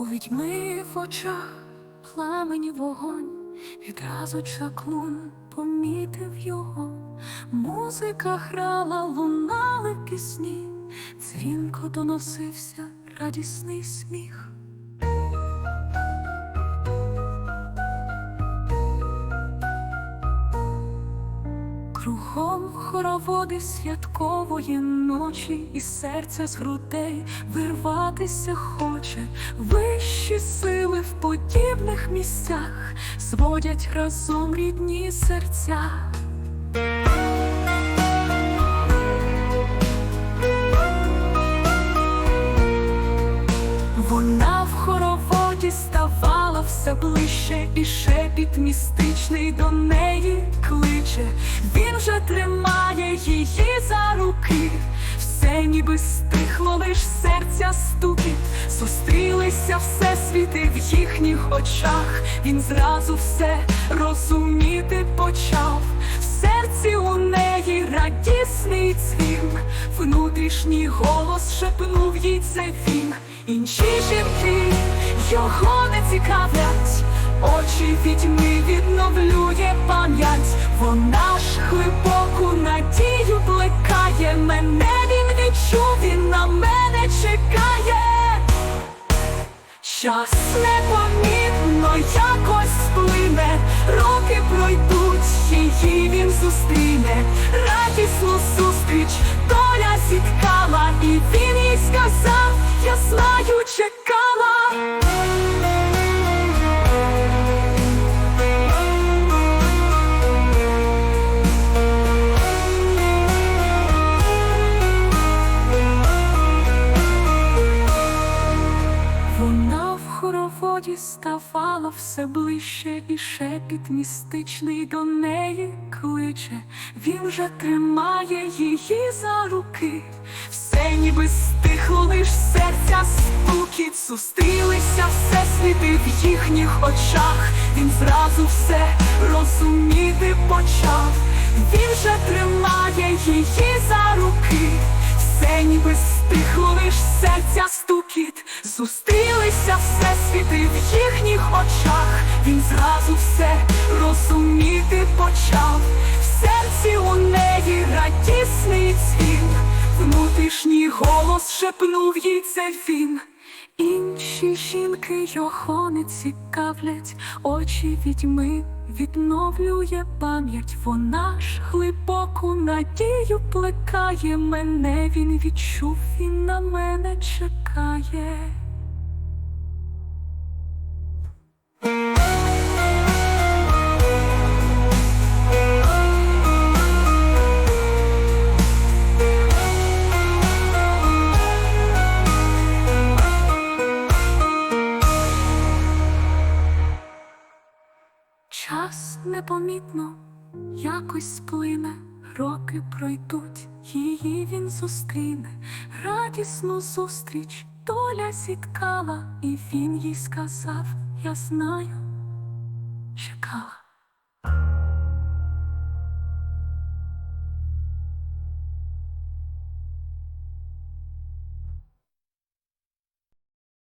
У відьми в очах пламені вогонь, відразу чаклун помітив його. Музика грала, лунали пісні, дзвінко доносився радісний сміх. Кругом хороводи святкової ночі, і серце з грудей вирватися хоче. Вищі сили в подібних місцях зводять разом рідні серця. Вона в хороводі ставала все ближче, і шепіт містичний до неї тримає її за руки, все ніби стихло, лиш серця стукіт. Зустрілися всесвіти в їхніх очах. Він зразу все розуміти почав. В серці у неї радісний дзвін, внутрішній голос шепнув їй це він. Інші жінки його не цікавлять, очі відьми відновлює пам'ять, вона Час непомітно якось сплине, роки пройдуть, її він зустріне, радісну зустріч доля зіткала, і він їй сказав, я знаю, чекала. Ставала все ближче, і шепіт містичний до неї кличе. Він вже тримає її за руки, все ніби стихло, лиш серця стукіт. Зустрілися всесвіти в їхніх очах. Він зразу все розуміти почав. Він вже тримає її за руки. Очах. Він зразу все розуміти почав. В серці у неї радісний дзвін, внутрішній голос шепнув їй це він. Інші жінки його не цікавлять, очі відьми відновлює пам'ять, вона ж глибоку надію плекає, мене він відчув, він на мене чекає. Непомітно якось сплине, роки пройдуть, її він зустріне, радісну зустріч доля зіткала, і він їй сказав, я знаю, чекала.